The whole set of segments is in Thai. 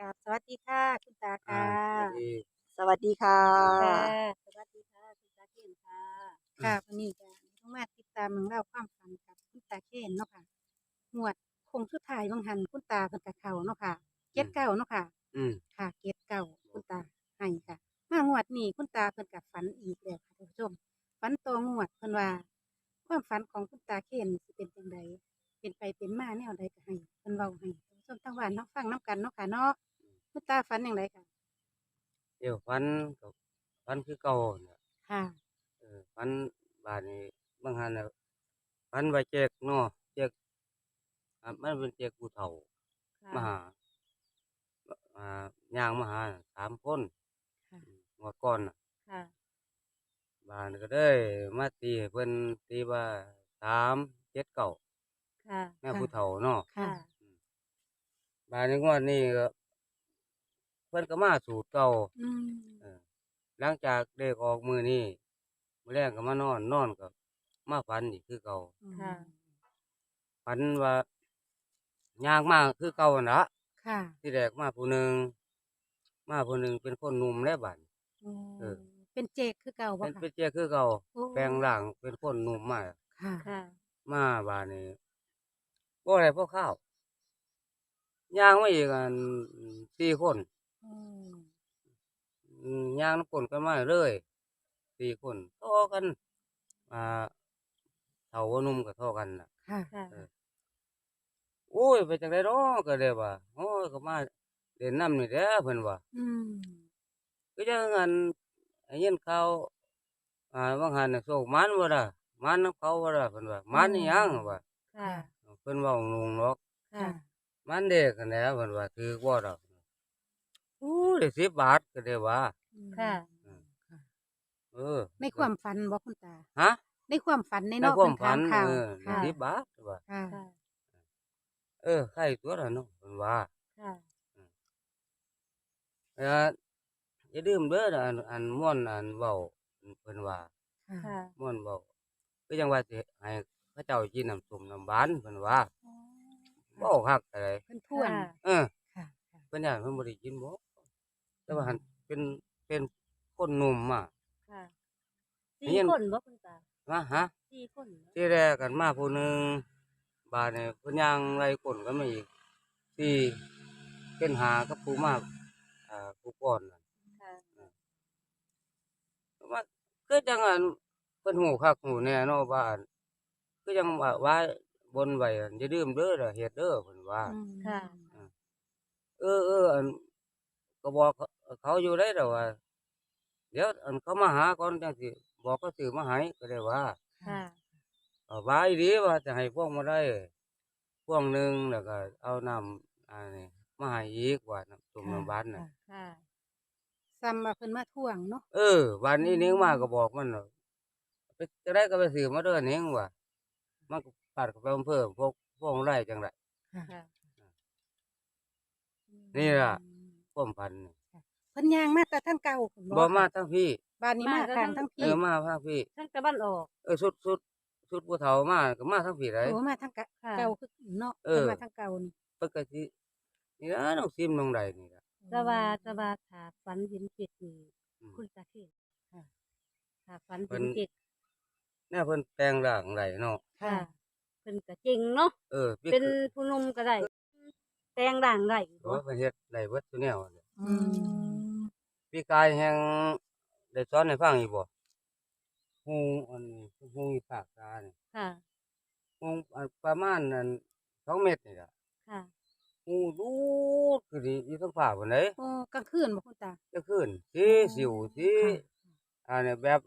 กับสวัสดีค่ะ คุณตาอ่าค่ะ สวัสดีสวัสดีค่ะค่ะ สวัสดีค่ะ คุณตาเคนค่ะ ค่ะวันนี้ก็ต้องมาติดตามเรื่องเล่าวความฝันกับคุณตาเคนเนาะค่ะงวดคงสุดท้ายบางหันคุณตาเป็นกะเขาเนาะค่ะ เก็ดเก่าเนาะค่ะ อืมค่ะ เก็ดเก่าคุณตาให้ค่ะ มางวดนี้คุณตาเพิ่นกับฝันอีกแล้วค่ะท่านผู้ชม ฝันตองวดเพิ่นว่า ความฝันของคุณตาเคนสิเป็นจังไดเป็นไปเป็นมาแนวใดก็ให้เพิ่นเว้าให้ท่านผู้ชมทั้งบ้านเนาะฟังน้กันเนาะค่ะเนาะคุณ ตาฝันอย่างไรค่ะ เดี๋ยวฟันกับฟันคือเก่าน่ะค่ะ เออฟันบาดนี้บางหันน่ะฟันไว้แจกเนาะแจกอะมันเป็นแจกผู้เฒ่ามาหาอ่าย่างมาหาสามคนค่ะงวดก่อนน่ะ ค่ะ บาดนี้ก็ได้มาตีให้เพิ่นตีว่าสามเจ็ดเก้าค่ะ แม่ผู้เฒ่าเนาะค่ะ บาดนี้งวดนี้ก็เพิ่นก็มาสูตรเก่าอืมเออหลังจากเด็กออกมือนี่มื้อแรกก็มานอนนอนก็มาฝันอีกคือเก่าค่ะ ฝันว่ายางมาคือเก่าหั่นละค่ะที่แรกมาผู้หนึ่งมาผู้หนึ่งเป็นคนหนุ่มแล้วบัดเออ เป็นเจกคือเก่าบ่เป็นค่ะเป็นเจ้าคือเก่าโอ้แปลงร่างเป็นคนหนุ่มมาค่ะ ค่ะ มาบาดนี้บ่ได้พวกข้าวยางมาอีกอันสี่คนอืมอืม ย่างน้ำกลนกันมาเลยสี่คนเท่อกันอ่าเท่าว่านุ่มกับท่อกันน่ะค่ะค่ะโอ้ยไปจังไดเนาะก็เลยว่าโอ้ยก็มาเล่นน้ำนี่แหละเพิ่นว่าอืมก็จังอันไอ้ยินข่าวอ่าบางหันน่ะโศกมันบ่ล่ะมันน้ำเขาบ่ล่ะเพิ่นว่ามันอีหยังว่าค่ะเพิ่นเว้านุงเนาะค่ะมันเด็กกันแหล้วเพิ่นว่าถือบ่ดอกโอ้ย ได้10บาทก็ได้ว่า ค่ะ เออในความฝันบ่คุณตา ฮะในความฝันในในเนอกความฝันข่าวเออค่ะได้10บาทว่าค่ะค่ะ เออใครตัวละเนาะเพิ่นว่าค่ะ เอออย่าลืมเด้อนะอันอันม่วนอันเว้าเพิ่นว่า ค่ะค่ะม่วนเว้าคือจังว่าสิให้พระเจ้ากินน้ำส้มน้ำหวานเพิ่นว่าเว้าคักอะไรเพิ่นท่วนค่ะเออค่ะ เพิ่นย่านเพิ่นบ่ได้กินบ่ แต่ว่าหันเป็นเป็นคนหนุ่มอะค่ะนี่สี่ยังคนบ่คุณตาว่าฮะสี่คนเหรอที่แรกกันมาผู้หนึงบาดนี้เพิ่นย่างไล่คนกันมาอีกสี่เป็นหากับผู้มาอ่าผู้ก่อนน่ะค่ะ ว่าคือจังอันเพิ่นหูคักหูแน่เนาะว่าอันคือจังว่าว่าบนไว้อันอย่าลืมเด้อล่ะเฮ็ดเด้อเพิ่นว่าอืมค่ะ เออเอออัน ก็บอกเขาเขาอยู่ได้แต่ว่า เดี๋ยวอันเขามาหาก่อนจังสิบอกเขาซื้อมาให้ก็ได้ว่าค่ะ เอาไว้ดีว่าจะให้พวกมาได้ พวกหนึงแล้วก็ เอาน้ำอันนี้มาให้อีกว่าน้ำส้มน้ำหวานน่ะ ค่ะซ้ำมาเพิ่นมาท่วงเนาะ เออ วันนี้นิ้งมาก็บอกมันเนาะไปจะได้ก็ไปซื้อมาเด้อนิ้งว่ามันก็ปัดก็ไปเพิ่มพวกพวกไรจังไร ค่ะ นี่ล่ะ ความพันนี่เพิ่นย่างมาแต่ทางเก่าคุณบ่มาทั้งพี่ บ้านนี้มาทางทั้งเอพี่อมาทั้งพี่ ทั้งตะวันออก เออสุดสุดสุดผู้เฒ่ามาก็มาทั้งพี่ไรโอ้มาทางกะค่ะ เก่าคือเนาะเอเพิ่นอมาทางเก่านี่ปกตินี่นะน้องซิมน้องใดนี่ล่ะแต่ว่าแต่ว่าถ้าฝันเห็นเจ็ดนี่อืม คุณตาเคนค่ะถ้าฝันเพิ่เห็นนเจ็ดแน่เพิ่นแปลงร่างใดเนาะค่ะเพิ่นก็เก่งเนาะ เออพี่เป็นคือผู้หนุ่มก็ได้ แต่งด่างได้โอ้ยเพิ่นเฮ็ดได้เบิดซุแนวเนี่ยอืมพี่กายแฮงได้สอนให้ฟังอีกบ่ฮู้อันนี้ฮู้อีปากตานี่ค่ะ ฮู้อันประมาณอัน2เมตรนี่ล่ะค่ะฮู้ดูดคือดีอยู่ทางฟ้าพุ่นเด้โอ้กลางคืนบ่คุณตา จะขึ้นสีสิวสีค่ะ อันนี้แบบ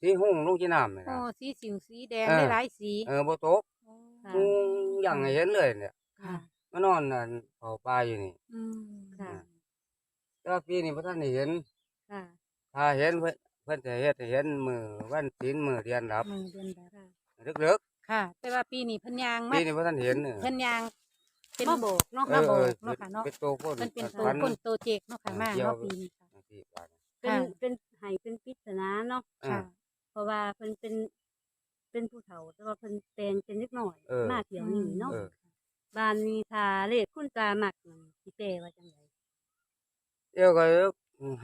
สีหุ่งลงที่น้ำนี่โอ้นะสีสิวสีแดงเออ หลายๆสีเออบ่ตกโอ้ค่ะมุงอย่างให้เห็นเลยเนี่ย ค่ะ มานอนนั่นเผาปลาอยู่นี่ อืมค่ะ แต่ว่าปีนี้บ่ทันได้เห็น ค่ะถ้าเห็นเพิ่นเพิ่นจะเฮ็ดให้เห็นมื้อวันศีลมื้อเรียนรับมือเดือนแบบค่ะ ลึกค่ะ แต่ว่าปีนี้เพิ่นย่างๆมาปีนี้บ่ทันเห็นเออ เพิ่นย่าง เป็นมาโบกเนาะเอมาอโบเออกเนาะค่ะเนาะเป็นโตคนมันเป็นตัวฝั คนตัวเจกเนาะค่ะมาเกี่ยวเนาะปีนี้ค่ะจังซี่ว่าเป็นค่ะ เป็นให้เป็นปริศนาเนาะอ่าค่ะ เพราะว่าเพิ่นเป็นเป็นผู้เฒ่าแต่ว่าเพิ่นแปลงเป็นเล็กน้อย เออ มาเที่ยวนี้เนาะเออ บ้านนี้ถ้าเลขคุณตามักนั่นสิแปลว่าจังไดเดียวก็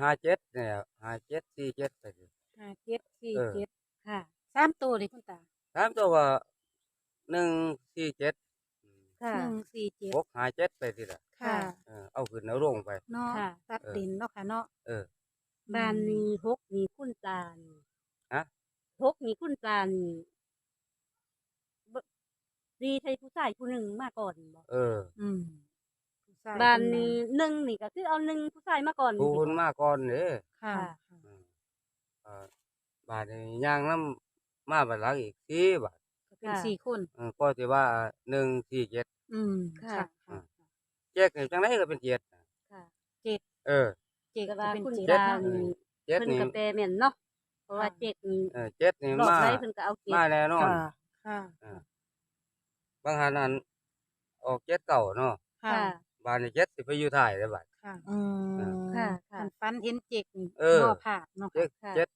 ห้าเจ็ดเนี่ยห้าเจ็ดสี่เจ็ดไปสิห้าเจ็ดสี่เออเจ็ดค่ะสามตัวเลยคุณตาถามตัวว่าหนึ่งสี่เจ็ดค่ะหนึ่งสี่เจ็ดหกห้าเจ็ดไปสิละค่ะเออเอาขึ้นเอาลงไปเนาะค่ะตัดเออดินเนาะค่ะเนาะเออบ้านนี้หกมีคุณตาลฮะหกมีคุณตาลบ่ ดีใช่ผู้ชายผู้หนึ่งมาก่อนบ่เอออืมผู้ชยบ้านคใดนี้หนึ่งนี่ก็คือเอาหนึ่งผู้ชายมาก่อนผู้สิคนบ่มาก่อนเนี่ยค่ะค่ะอืมเออบาทนี้ย่างน้ำมาบัดหลังอีกสี่บาทก็เป็นสี่คนเออก็ที่ว่าหนึ่งสี่เจ็ดอืมค่ะค่ะอืค่ะมเจ็ดนี่จังไรก็เป็นเจ็ดค่ะเจ็ดเออเจ็ดแต่ก็ว่าเป็นคุณเจ็ดตาเนาะนี่เจ็ดเพิ่นนี่ก็แปลแม่นเนาะเพราะว่าค่ะเจ็ดนี่เออเจ็ดนี่รอบมาไรเพิ่นก็เอาเจ็ดมาแน่นอนค่ะค่ะ บางหันอันออกเจ็ดเก่าเนาะค่ะค่ะบานนี้เจ็ดสิไปอยู่ถ่ายเลยบาดค่ะอืมค่ะ ค่ะคันฟันเห็นเจ็ดนี่เออ บ่ผ่านเนาะเจ็ดค่ะ เจ็ด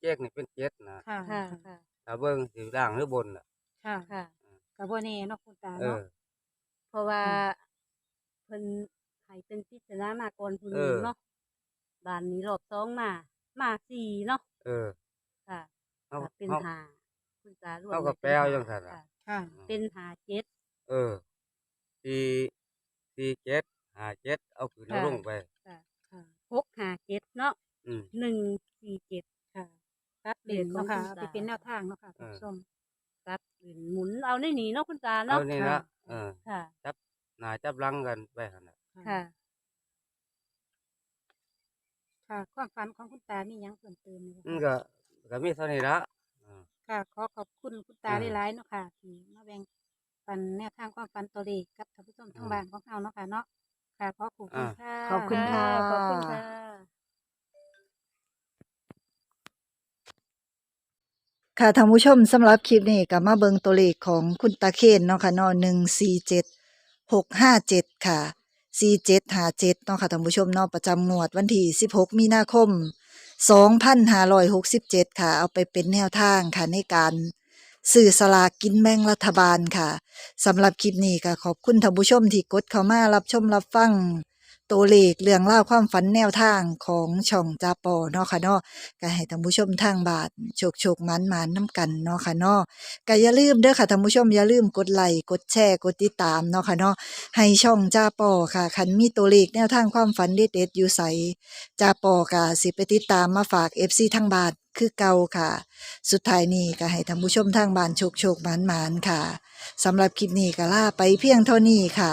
เจ็ดนี่เป็นเจ็ดนะค่ะ ค่ะ ค่ะ ถ้าเบิ่งสิล่างหรือบนน่ะ ค่ะค่ะก็บ่แน่เนาะคุณตาเอเนาะ อ เพราะว่าค่ะเพิ่นให้เป็นพิจารณามาก่อนผู้หเอนึงอเนาะบ้านนี้รอบสองมา มาสี่เนาะเออค่ะเอาก็เป็นเอาหาคุณตารวมเอากับให้แปลเอาหจังซั่นล่ะ ค่ะ ค่ะ เป็นหาเจ็ด เออสี่สี่เจ็ดห้าเจ็ดเอาขึ้นเอาค่ะ ลงไป ค่ะค่ะหกหาเจ็ดเนาะอืม หนึ่งสี่เจ็ด ค่ะตัดเด่นเนาะค่ะเด่นของคุณไปตาเป็นแนวทางเนาะค่ะท่านผู้ชม ตัดหรือหมุนเอาในนี้เนาะคุณตาเอาเนาะนี่ค่ะนะเออค่ะ หน้าจับหลังกันไปหั่นน่ะค่ะ ค่ะความฝันของคุณตามีหยังเพิ่มเติมไหมมันคะก็ก็มีเท่านี้ละเออ ค่ะ ขอขอบคุณคุณตาอืมหลายๆเนาะค่ะที่มาแบ่งปันแนวทางความฝันตัวเลขกับท่านผู้ชมทั้งอืมบ้านของเราเนาะค่ะเนาะค่ะขอขอบคุณอ่าค่ะขอบคุณค่ะ ขอบคุณค่ะค่ะท่านผู้ชมสำหรับคลิปนี้ก็มาเบิงตัวเลขของคุณตาเคนเนาะค่ะเนาะ147 657ค่ะ4757เนาะค่ะท่านผู้ชมเนาะประจำงวดวันที่16มีนาคม 2567 ค่ะ เอาไปเป็นแนวทางค่ะในการสื่อสลากกินแบ่งรัฐบาลค่ะสำหรับคลิปนี้ก็ขอบคุณท่านผู้ชมที่กดเข้ามารับชมรับฟัง ตัวเลขเรื่องเล่าความฝันแนวทางของช่องจาปอเนาะค่ะเนาะก็ให้ท่านผู้ชมทางบ้านโชคโชคมันมันน้ำกันเนาะค่ะเนาะก็อย่าลืมเด้อค่ะท่านผู้ชมอย่าลืมกดไลค์กดแชร์กดติดตามเนาะค่ะเนาะให้ช่องจาปอค่ะคันมีตัวเลขแนวทางความฝันเด็ดๆอยู่ใสจาปอก็สิไปติดตามมาฝาก FC ทางบ้านคือเก่าค่ะ สุดท้ายนี้ก็ให้ท่านผู้ชมทางบ้านโชคโชคมันมันค่ะสำหรับคลิปนี้ก็ลาไปเพียงเท่านี้ค่ะ